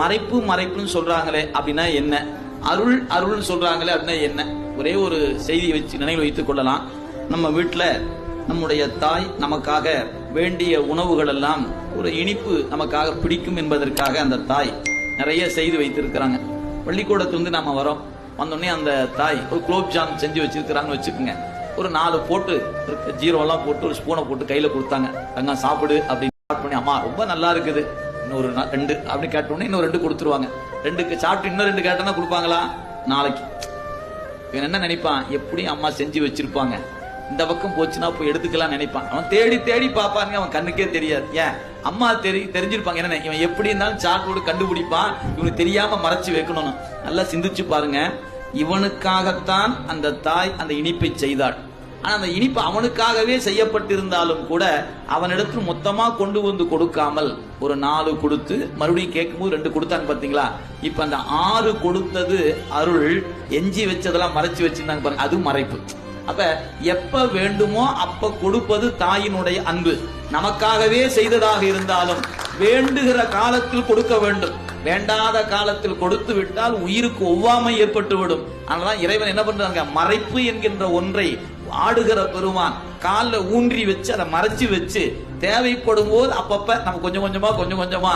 மறைப்பு மறைப்புன்னு சொல்றாங்களே அப்படின்னா என்ன? அருள் அருள்னு சொல்றாங்களே அப்படின்னா என்ன? ஒரே ஒரு செய்தியை வச்சு நினைவில் வைத்துக் கொள்ளலாம். நம்ம வீட்டுல நம்முடைய தாய் நமக்காக வேண்டிய உணவுகள் எல்லாம் ஒரு இனிப்பு நமக்காக பிடிக்கும் என்பதற்காக அந்த தாய் நிறைய செய்து வைத்திருக்கிறாங்க. பள்ளிக்கூடத்துலேருந்து நாம வரோம். வந்தோடனே அந்த தாய் ஒரு குலோப் ஜாம் செஞ்சு வச்சிருக்கிறாங்கன்னு வச்சுக்கோங்க. ஒரு நாலு போட்டு ஒரு ஜீரோலாம் போட்டு ஒரு ஸ்பூனை போட்டு கையில கொடுத்தாங்க. அங்க சாப்பிடு அப்படின்னு ஸ்டார்ட் பண்ணி அம்மா ரொம்ப நல்லா இருக்குது. இன்னொரு ரெண்டு அப்படி கேட்டோன்னே இன்னும் ரெண்டு கொடுத்துருவாங்க. ரெண்டுக்கு சாப்பிட்டு இன்னும் ரெண்டு கேட்டோன்னா கொடுப்பாங்களா? நாளைக்கு. இவன் என்ன நினைப்பான்? எப்படியும் அம்மா செஞ்சு வச்சிருப்பாங்க? இந்த பக்கம் போச்சுன்னா போய் எடுத்துக்கலாம் நினைப்பான். அவன் தேடி தேடி பார்ப்பாங்க அவன் கண்ணுக்கே தெரியாது. ஏன்? அம்மா தெரி தெரிஞ்சிருப்பாங்க. என்ன இவன் எப்படி இருந்தாலும் சாக்கோடு கண்டுபிடிப்பான். இவனுக்கு தெரியாம மறைச்சு வைக்கணும்னு. நல்லா சிந்திச்சு பாருங்க. இவனுக்காகத்தான் அந்த தாய் அந்த இனிப்பை செய்தாள். ஆனால் அந்த இனிப்பு அவனுக்காகவே செய்யப்பட்டிருந்தாலும் கூட அவனிடத்தில் மொத்தமாக கொண்டு வந்து கொடுக்காமல் ஒரு நாலு கொடுத்து மறுபடியும் கேட்கும்போது ரெண்டு கொடுத்தாங்க பார்த்தீங்களா இப்போ அந்த ஆறு கொடுத்தது அருள் எஞ்சி வச்சதெல்லாம் மறைச்சு வச்சிருந்தாங்க பாருங்க அது மறைப்பு. அப்ப எப்ப வேண்டுமோ அப்ப கொடுப்பது தாயினுடைய அன்பு. நமக்காகவே செய்ததாக இருந்தாலும் வேண்டுகிற காலத்தில் கொடுக்க வேண்டும். வேண்டாத காலத்தில் கொடுத்து விட்டால் உயிருக்கு ஒவ்வாமை ஏற்பட்டுவிடும். அதனால இறைவன் என்ன பண்றாங்க மறைப்பு என்கின்ற ஒன்றை ஆடுகிற பெருமான் கால்ல ஊன்றி வச்சு அதை மறைச்சு வச்சு தேவைப்படும் போது அப்பப்ப நம்ம கொஞ்சம் கொஞ்சமா கொஞ்சம் கொஞ்சமா